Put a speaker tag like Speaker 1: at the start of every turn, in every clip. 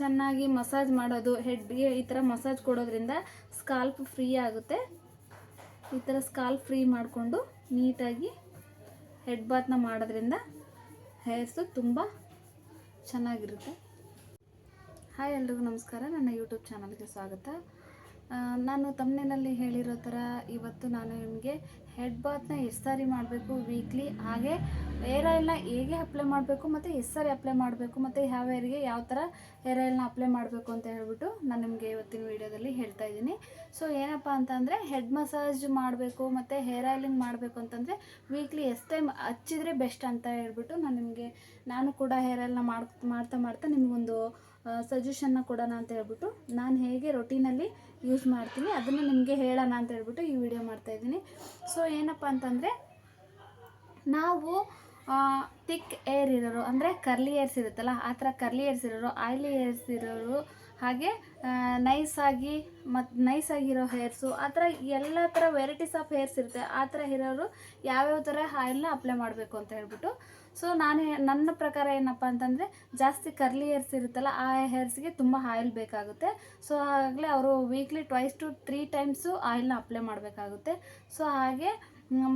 Speaker 1: ಚೆನ್ನಾಗಿ ಮಸಾಜ್ ಮಾಡೋದು ಹೆಡ್ಗೆ ಈ ಥರ ಮಸಾಜ್ ಕೊಡೋದ್ರಿಂದ ಸ್ಕಾಲ್ಪ್ ಫ್ರೀ ಆಗುತ್ತೆ. ಈ ಥರ ಸ್ಕಾಲ್ಪ್ ಫ್ರೀ ಮಾಡಿಕೊಂಡು ನೀಟಾಗಿ ಹೆಡ್ ಬಾತ್ನ ಮಾಡೋದ್ರಿಂದ ಹೇರ್ಸು ತುಂಬ ಚೆನ್ನಾಗಿರುತ್ತೆ. ಹಾಯ್ ಎಲ್ರಿಗೂ ನಮಸ್ಕಾರ, ನನ್ನ ಯೂಟ್ಯೂಬ್ ಚಾನಲ್ಗೆ ಸ್ವಾಗತ. ನಾನು ತಮ್ಮನೇನಲ್ಲಿ ಹೇಳಿರೋ ಥರ ಇವತ್ತು ನಾನು ನಿಮಗೆ ಹೆಡ್ ಬಾತ್ನ ಎಷ್ಟು ಸಾರಿ ಮಾಡಬೇಕು ವೀಕ್ಲಿ ಹಾಗೆ ಹೇರ್ ಆಯಿಲ್ನ ಹೇಗೆ ಅಪ್ಲೈ ಮಾಡಬೇಕು ಮತ್ತು ಎಷ್ಟು ಸಾರಿ ಅಪ್ಲೈ ಮಾಡಬೇಕು ಮತ್ತು ಯಾವ ಹೇರ್ಗೆ ಯಾವ ಥರ ಹೇರ್ ಆಯಿಲ್ನ ಅಪ್ಲೈ ಮಾಡಬೇಕು ಅಂತ ಹೇಳ್ಬಿಟ್ಟು ನಾನು ನಿಮಗೆ ಇವತ್ತಿನ ವೀಡಿಯೋದಲ್ಲಿ ಹೇಳ್ತಾ ಇದ್ದೀನಿ. ಸೊ ಏನಪ್ಪ ಅಂತಂದರೆ ಹೆಡ್ ಮಸಾಜ್ ಮಾಡಬೇಕು ಮತ್ತು ಹೇರ್ ಆಯಿಲಿಂಗ್ ಮಾಡಬೇಕು ಅಂತಂದರೆ ವೀಕ್ಲಿ ಎಷ್ಟು ಟೈಮ್ ಹಚ್ಚಿದ್ರೆ ಬೆಸ್ಟ್ ಅಂತ ಹೇಳ್ಬಿಟ್ಟು ನಾನು ನಿಮಗೆ, ನಾನು ಕೂಡ ಹೇರ್ ಆಯಿಲ್ನ ಮಾಡ್ ಮಾಡ್ತಾ ಮಾಡ್ತಾ ನಿಮಗೊಂದು ಸಜೆಷನ್ನ ಕೊಡೋಣ ಅಂತ ಹೇಳ್ಬಿಟ್ಟು ನಾನು ಹೇಗೆ ರೊಟೀನಲ್ಲಿ ಯೂಸ್ ಮಾಡ್ತೀನಿ ಅದನ್ನು ನಿಮಗೆ ಹೇಳೋಣ ಅಂತ ಹೇಳ್ಬಿಟ್ಟು ಈ ವಿಡಿಯೋ ಮಾಡ್ತಾಯಿದ್ದೀನಿ ಸೊ ಏನಪ್ಪ ಅಂತಂದರೆ, ನಾವು ತಿಕ್ ಏರ್ ಇರೋರು ಅಂದರೆ ಕರ್ಲಿ ಏರ್ಸ್ ಇರುತ್ತಲ್ಲ, ಆ ಥರ ಕರ್ಲಿ ಏರ್ಸ್ ಇರೋರು ಆಯ್ಲಿ ಏರ್ಸ್ ಇರೋರು ಹಾಗೆ ನೈಸ್ ಆಗಿ ಮತ್ತು ನೈಸ್ ಆಗಿರೋ ಹೇರ್ಸು ಆ ಥರ ಎಲ್ಲ ಥರ ವೆರೈಟೀಸ್ ಆಫ್ ಹೇರ್ಸ್ ಇರುತ್ತೆ. ಆ ಥರ ಇರೋರು ಯಾವ್ಯಾವ ಥರ ಆಯಿಲ್ನ ಅಪ್ಲೈ ಮಾಡಬೇಕು ಅಂತ ಹೇಳ್ಬಿಟ್ಟು. ಸೊ ನಾನು, ನನ್ನ ಪ್ರಕಾರ ಏನಪ್ಪ ಅಂತಂದರೆ, ಜಾಸ್ತಿ ಕರ್ಲಿ ಹೇರ್ಸ್ ಇರುತ್ತಲ್ಲ, ಆ ಹೇರ್ಸ್ಗೆ ತುಂಬ ಆಯಿಲ್ ಬೇಕಾಗುತ್ತೆ. ಸೊ ಆಗಲೇ ಅವರು weekly twice two three times ಆಯಿಲ್ನ apply ಮಾಡಬೇಕಾಗುತ್ತೆ. ಸೊ ಹಾಗೆ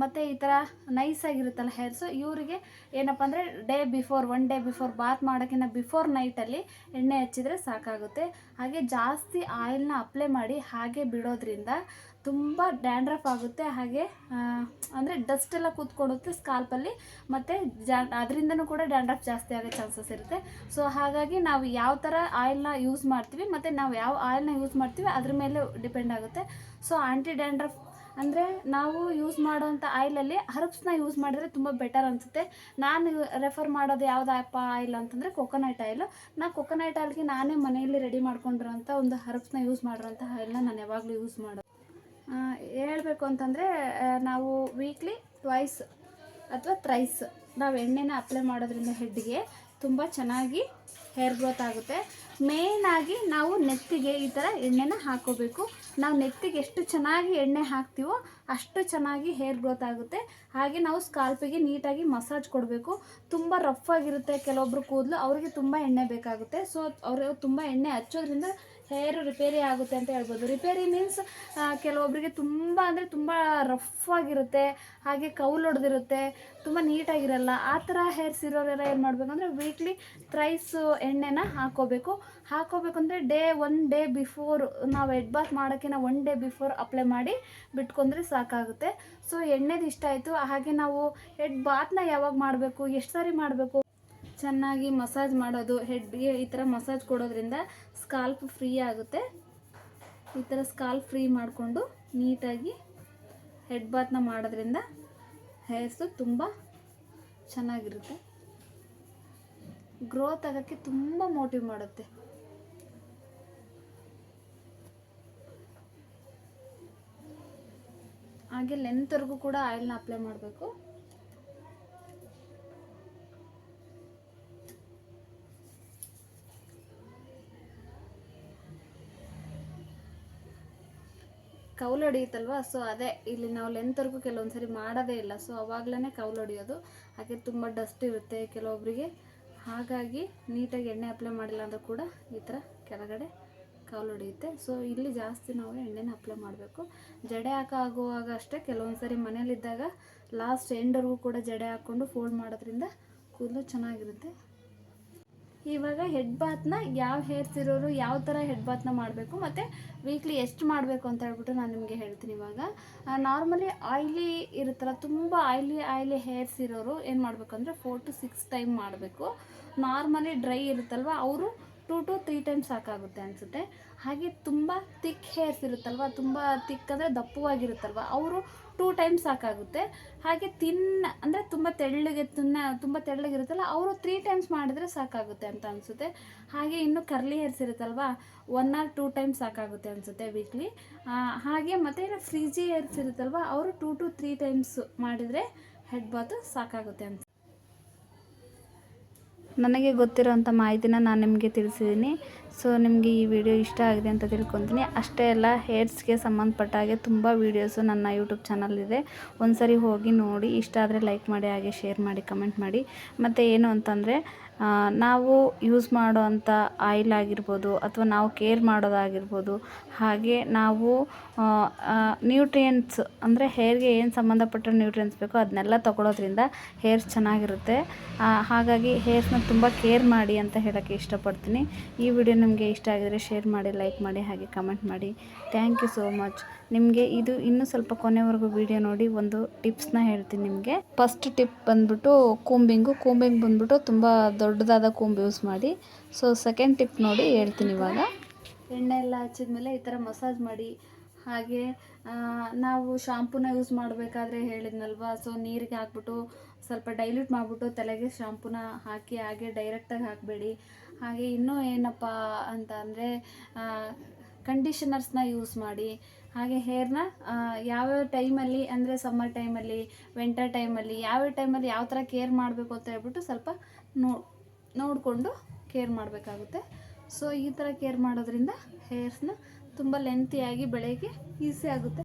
Speaker 1: ಮತ್ತು ಈ ಥರ ನೈಸ್ ಆಗಿರುತ್ತಲ್ಲ ಹೇರ್ಸು ಇವರಿಗೆ ಏನಪ್ಪ ಅಂದರೆ day before one day before bath ಮಾಡೋಕ್ಕಿಂತ ಬಿಫೋರ್ ನೈಟಲ್ಲಿ ಎಣ್ಣೆ ಹಚ್ಚಿದ್ರೆ ಸಾಕಾಗುತ್ತೆ. ಹಾಗೆ ಜಾಸ್ತಿ ಆಯಿಲ್ನ ಅಪ್ಲೈ ಮಾಡಿ ಹಾಗೆ ಬಿಡೋದ್ರಿಂದ ತುಂಬ ಡ್ಯಾಂಡ್ರಫ್ ಆಗುತ್ತೆ. ಹಾಗೆ ಅಂದರೆ ಡಸ್ಟ್ ಎಲ್ಲ ಕೂತ್ಕೊಡುತ್ತೆ ಸ್ಕಾಲ್ಪಲ್ಲಿ ಮತ್ತು ಜಾ, ಅದರಿಂದನೂ ಕೂಡ ಡ್ಯಾಂಡ್ರಫ್ ಜಾಸ್ತಿ ಆಗೋ ಚಾನ್ಸಸ್ ಇರುತ್ತೆ. ಸೊ ಹಾಗಾಗಿ ನಾವು ಯಾವ ಥರ ಆಯಿಲ್ನ ಯೂಸ್ ಮಾಡ್ತೀವಿ, ಮತ್ತು ನಾವು ಯಾವ ಆಯಿಲ್ನ ಯೂಸ್ ಮಾಡ್ತೀವಿ, ಅದ್ರ ಮೇಲೆ ಡಿಪೆಂಡ್ ಆಗುತ್ತೆ. ಸೊ ಆಂಟಿ ಡ್ಯಾಂಡ್ರಫ್ ಅಂದರೆ ನಾವು ಯೂಸ್ ಮಾಡೋವಂಥ ಆಯಿಲಲ್ಲಿ ಹರ್ಬ್ಸ್ನ ಯೂಸ್ ಮಾಡಿದ್ರೆ ತುಂಬ ಬೆಟರ್ ಅನಿಸುತ್ತೆ. ನಾನು ರೆಫರ್ ಮಾಡೋದು ಯಾವುದಪ್ಪ ಆಯಿಲ್ ಅಂತಂದರೆ ಕೊಕೊನಟ್ ಆಯಿಲು ನಾ ಕೊಕೊನಟ್ ಆಯಿಲ್ಗೆ ನಾನೇ ಮನೆಯಲ್ಲಿ ರೆಡಿ ಮಾಡ್ಕೊಂಡಿರೋಂಥ ಒಂದು ಹರ್ಬ್ಸ್ನ ಯೂಸ್ ಮಾಡಿರೋಂಥ ಆಯಿಲ್ನ ನಾನು ಯಾವಾಗಲೂ ಯೂಸ್ ಮಾಡೋದು. ಹೇಳಬೇಕು ಅಂತಂದರೆ ನಾವು ವೀಕ್ಲಿ ಟ್ವೈಸ್ ಅಥವಾ ಥ್ರೈಸ್ ನಾವು ಎಣ್ಣೆನ ಅಪ್ಲೈ ಮಾಡೋದ್ರಿಂದ ಹೆಡ್ಗೆ ತುಂಬ ಚೆನ್ನಾಗಿ ಹೇರ್ ಗ್ರೋತ್ ಆಗುತ್ತೆ. ಮೇಯ್ನಾಗಿ ನಾವು ನೆತ್ತಿಗೆ ಈ ಥರ ಎಣ್ಣೆನ ಹಾಕೋಬೇಕು. ನಾವು ನೆತ್ತಿಗೆ ಎಷ್ಟು ಚೆನ್ನಾಗಿ ಎಣ್ಣೆ ಹಾಕ್ತೀವೋ ಅಷ್ಟು ಚೆನ್ನಾಗಿ ಹೇರ್ ಗ್ರೋತ್ ಆಗುತ್ತೆ. ಹಾಗೆ ನಾವು ಸ್ಕಾಲ್ಪಿಗೆ ನೀಟಾಗಿ ಮಸಾಜ್ ಕೊಡಬೇಕು. ತುಂಬ ರಫ್ ಆಗಿರುತ್ತೆ ಕೆಲವೊಬ್ರು ಕೂದಲು, ಅವರಿಗೆ ತುಂಬ ಎಣ್ಣೆ ಬೇಕಾಗುತ್ತೆ. ಸೊ ಅವರು ತುಂಬ ಎಣ್ಣೆ ಹಚ್ಚೋದ್ರಿಂದ ಹೇರು ರಿಪೇರಿ ಆಗುತ್ತೆ ಅಂತ ಹೇಳ್ಬೋದು. ರಿಪೇರಿ ಮೀನ್ಸ್ ಕೆಲವೊಬ್ಬರಿಗೆ ತುಂಬ ಅಂದರೆ ತುಂಬ ರಫ್ ಆಗಿರುತ್ತೆ, ಹಾಗೆ ಕೌಲ್ ಹೊಡೆದಿರುತ್ತೆ ತುಂಬ ನೀಟಾಗಿರಲ್ಲ. ಆ ಥರ ಹೇರ್ಸ್ ಇರೋರೆಲ್ಲ ಏನು ಮಾಡಬೇಕಂದ್ರೆ ವೀಕ್ಲಿ ಥ್ರೈಸ್ ಎಣ್ಣೆನ ಹಾಕೋಬೇಕು. ಹಾಕೋಬೇಕು ಅಂದರೆ ಡೇ ಒನ್, ಡೇ ಬಿಫೋರ್ ನಾವು ಹೆಡ್ ಬಾತ್ ಮಾಡೋಕ್ಕಿಂತ ಒನ್ ಡೇ ಬಿಫೋರ್ ಅಪ್ಲೈ ಮಾಡಿ ಬಿಟ್ಕೊಂಡ್ರೆ ಸಾಕಾಗುತ್ತೆ. ಸೊ, ಎಣ್ಣೆದು ಇಷ್ಟ ಆಯಿತು. ಹಾಗೆ ನಾವು ಹೆಡ್ ಬಾತ್ನ ಯಾವಾಗ ಮಾಡಬೇಕು, ಎಷ್ಟು ಸಾರಿ ಮಾಡಬೇಕು? ಚೆನ್ನಾಗಿ ಮಸಾಜ್ ಮಾಡೋದು, ಹೆಡ್ಗೆ ಈ ಥರ ಮಸಾಜ್ ಕೊಡೋದ್ರಿಂದ ಸ್ಕಾಲ್ಪ್ ಫ್ರೀ ಆಗುತ್ತೆ. ಈ ಥರ ಸ್ಕಾಲ್ಪ್ ಫ್ರೀ ಮಾಡಿಕೊಂಡು ನೀಟಾಗಿ ಹೆಡ್ ಬಾತ್ನ ಮಾಡೋದ್ರಿಂದ ಹೇರ್ಸು ತುಂಬ ಚೆನ್ನಾಗಿರುತ್ತೆ. ಗ್ರೋತ್ ಆಗೋಕ್ಕೆ ತುಂಬ ಮೋಟಿವ್ ಮಾಡುತ್ತೆ. ಹಾಗೆ ಲೆಂತ್ವರೆಗೂ ಕೂಡ ಆಯಿಲ್ನ ಅಪ್ಲೈ ಮಾಡಬೇಕು. ಕೌಲು ಹೊಡಿಯುತ್ತಲ್ವ? ಸೊ ಅದೇ ಇಲ್ಲಿ ನಾವು ಲೆಂತ್ವರೆಗೂ ಕೆಲವೊಂದು ಸರಿ ಮಾಡೋದೇ ಇಲ್ಲ. ಸೊ ಅವಾಗಲೇ ಕೌಲು ಹೊಡಿಯೋದು. ಹಾಗೆ ತುಂಬ ಡಸ್ಟ್ ಇರುತ್ತೆ ಕೆಲವೊಬ್ಬರಿಗೆ ಹಾಗಾಗಿ ನೀಟಾಗಿ ಎಣ್ಣೆ ಅಪ್ಲೈ ಮಾಡಿಲ್ಲ ಅಂದರೂ ಕೂಡ ಈ ಥರ ಕೆಳಗಡೆ ಕಾಲು ಹೊಡೆಯುತ್ತೆ. ಸೊ ಇಲ್ಲಿ ಜಾಸ್ತಿ ನಾವು ಎಣ್ಣೆನ ಅಪ್ಲೈ ಮಾಡಬೇಕು. ಜಡೆ ಹಾಕಾಗುವಾಗ ಅಷ್ಟೇ ಕೆಲವೊಂದು ಸರಿ ಮನೇಲಿದ್ದಾಗ ಲಾಸ್ಟ್ ಎಂಡರ್ಗೂ ಕೂಡ ಜಡೆ ಹಾಕ್ಕೊಂಡು ಫೋಲ್ಡ್ ಮಾಡೋದ್ರಿಂದ ಕೂದಲು ಚೆನ್ನಾಗಿರುತ್ತೆ. ಇವಾಗ ಹೆಡ್ ಬಾತ್ನ ಯಾವ ಹೇರ್ಸ್ ಇರೋರು ಯಾವ ಥರ ಹೆಡ್ ಬಾತ್ನ ಮಾಡಬೇಕು ಮತ್ತು ವೀಕ್ಲಿ ಎಷ್ಟು ಮಾಡಬೇಕು ಅಂತ ಹೇಳ್ಬಿಟ್ಟು ನಾನು ನಿಮಗೆ ಹೇಳ್ತೀನಿ ಇವಾಗ. ನಾರ್ಮಲಿ ಆಯ್ಲಿ ಇರುತ್ತಲ್ಲ, ತುಂಬ ಆಯ್ಲಿ ಆಯ್ಲಿ ಹೇರ್ಸ್ ಇರೋರು ಏನು ಮಾಡಬೇಕಂದ್ರೆ ಫೋರ್ ಟು ಸಿಕ್ಸ್ ಟೈಮ್ ಮಾಡಬೇಕು. ನಾರ್ಮಲಿ ಡ್ರೈ ಇರುತ್ತಲ್ವ, ಅವರು ಟೂ ಟು ತ್ರೀ ಟೈಮ್ ಸಾಕಾಗುತ್ತೆ ಅನಿಸುತ್ತೆ. ಹಾಗೆ ತುಂಬ ತಿಕ್ ಹೇರ್ಸ್ ಇರುತ್ತಲ್ವ, ತುಂಬ ಥಿಕ್ ಅಂದರೆ ದಪ್ಪವಾಗಿರುತ್ತಲ್ವ, ಅವರು ಟೂ ಟೈಮ್ಸ್ ಸಾಕಾಗುತ್ತೆ. ಹಾಗೆ ತಿನ್ ಅಂದರೆ ತುಂಬ ತೆಳ್ಳಗೆ ತಿನ್ನ ತುಂಬ ತೆಳ್ಳಗಿರುತ್ತಲ್ಲ, ಅವರು ತ್ರೀ ಟೈಮ್ಸ್ ಮಾಡಿದ್ರೆ ಸಾಕಾಗುತ್ತೆ ಅಂತ ಅನಿಸುತ್ತೆ. ಹಾಗೆ ಇನ್ನು ಕರ್ಲಿ ಹೇರ್ಸ್ ಇರುತ್ತಲ್ವ ಒನ್ ಆರ್ ಟೂ ಟೈಮ್ಸ್ ಸಾಕಾಗುತ್ತೆ ಅನಿಸುತ್ತೆ ವೀಕ್ಲಿ ಹಾಗೆ ಮತ್ತು ಇನ್ನು ಫ್ರೀಜಿ ಹೇರ್ಸ್ ಇರುತ್ತಲ್ವ, ಅವರು ಟೂ ಟು ತ್ರೀ ಟೈಮ್ಸ್ ಮಾಡಿದರೆ ಹೆಡ್ ಬಾತ್ ಸಾಕಾಗುತ್ತೆ ಅಂತ. ನನಗೆ ಗೊತ್ತಿರೋಂಥ ಮಾಹಿತಿನ ನಾನು ನಿಮಗೆ ತಿಳಿಸಿದ್ದೀನಿ ಸೊ ನಿಮಗೆ ಈ ವಿಡಿಯೋ ಇಷ್ಟ ಆಗಿದೆ ಅಂತ ತಿಳ್ಕೊತೀನಿ. ಅಷ್ಟೇ ಅಲ್ಲ ಹೇರ್ಸ್ಗೆ ಸಂಬಂಧಪಟ್ಟ ಹಾಗೆ ತುಂಬ ವೀಡಿಯೋಸು ನನ್ನ ಯೂಟ್ಯೂಬ್ ಚಾನಲ್ ಒಂದು ಸರಿ ಹೋಗಿ ನೋಡಿ, ಇಷ್ಟ ಆದರೆ ಲೈಕ್ ಮಾಡಿ, ಹಾಗೆ ಶೇರ್ ಮಾಡಿ ಕಮೆಂಟ್ ಮಾಡಿ. ಮತ್ತು ಏನು ಅಂತಂದರೆ ನಾವು ಯೂಸ್ ಮಾಡುವಂಥ ಆಯಿಲ್ ಆಗಿರ್ಬೋದು ಅಥವಾ ನಾವು ಕೇರ್ ಮಾಡೋದಾಗಿರ್ಬೋದು. ಹಾಗೆ ನಾವು ನ್ಯೂಟ್ರಿಯೆಂಟ್ಸ್ ಅಂದರೆ ಹೇರ್ಗೆ ಏನು ಸಂಬಂಧಪಟ್ಟ ನ್ಯೂಟ್ರಿಯೆಂಟ್ಸ್ ಬೇಕೋ ಅದನ್ನೆಲ್ಲ ತಗೊಳ್ಳೋದ್ರಿಂದ ಹೇರ್ ಚೆನ್ನಾಗಿರುತ್ತೆ. ಹಾಗಾಗಿ ಹೇರ್ಸ್ನ ತುಂಬ ಕೇರ್ ಮಾಡಿ ಅಂತ ಹೇಳೋಕ್ಕೆ ಇಷ್ಟಪಡ್ತೀನಿ. ಈ ವಿಡಿಯೋ ನಿಮಗೆ ಇಷ್ಟ ಆಗಿದರೆ ಶೇರ್ ಮಾಡಿ ಲೈಕ್ ಮಾಡಿ, ಹಾಗೆ ಕಮೆಂಟ್ ಮಾಡಿ. ಥ್ಯಾಂಕ್ ಯು ಸೋ ಮಚ್ ನಿಮಗೆ ಇದು ಇನ್ನೂ ಸ್ವಲ್ಪ ಕೊನೆವರೆಗೂ ವಿಡಿಯೋ ನೋಡಿ ಒಂದು ಟಿಪ್ಸ್ನ ಹೇಳ್ತೀನಿ ನಿಮಗೆ. ಫಸ್ಟ್ ಟಿಪ್ ಬಂದ್ಬಿಟ್ಟು ಕೂಂಬಿಂಗು ಕೂಂಬಿಂಗ್ ಬಂದ್ಬಿಟ್ಟು ತುಂಬ ದೊಡ್ಡದಾದ ಕೊಂಬು ಯೂಸ್ ಮಾಡಿ. ಸೊ ಸೆಕೆಂಡ್ ಟಿಪ್ ನೋಡಿ ಹೇಳ್ತೀನಿ ಇವಾಗ. ಎಣ್ಣೆ ಎಲ್ಲ ಹಚ್ಚಿದ್ಮೇಲೆ ಈ ಥರ ಮಸಾಜ್ ಮಾಡಿ. ಹಾಗೆ ನಾವು ಶಾಂಪೂನ ಯೂಸ್ ಮಾಡಬೇಕಾದ್ರೆ ಹೇಳಿದ್ನಲ್ವ? ಸೊ ನೀರಿಗೆ ಹಾಕ್ಬಿಟ್ಟು ಸ್ವಲ್ಪ ಡೈಲ್ಯೂಟ್ ಮಾಡಿಬಿಟ್ಟು ತಲೆಗೆ ಶಾಂಪೂನ ಹಾಕಿ, ಹಾಗೆ ಡೈರೆಕ್ಟಾಗಿ ಹಾಕಬೇಡಿ. ಹಾಗೆ ಇನ್ನೂ ಏನಪ್ಪ ಅಂತ ಅಂದರೆ ಕಂಡೀಷನರ್ಸ್ನ ಯೂಸ್ ಮಾಡಿ. ಹಾಗೆ ಹೇರ್ನ ಯಾವ್ಯಾವ ಟೈಮಲ್ಲಿ ಅಂದರೆ ಸಮ್ಮರ್ ಟೈಮಲ್ಲಿ ವಿಂಟರ್ ಟೈಮಲ್ಲಿ ಯಾವ್ಯಾವ ಟೈಮಲ್ಲಿ ಯಾವ ಥರ ಕೇರ್ ಮಾಡಬೇಕು ಅಂತ ಹೇಳ್ಬಿಟ್ಟು ಸ್ವಲ್ಪ ನೋ ನೋಡಿಕೊಂಡು ಕೇರ್ ಮಾಡಬೇಕಾಗುತ್ತೆ. ಸೊ ಈ ಥರ ಕೇರ್ ಮಾಡೋದ್ರಿಂದ ಹೇರ್ಸ್ನ ತುಂಬ ಲೆಂತಿಯಾಗಿ ಬೆಳೆಯೋಕ್ಕೆ ಈಸಿ ಆಗುತ್ತೆ.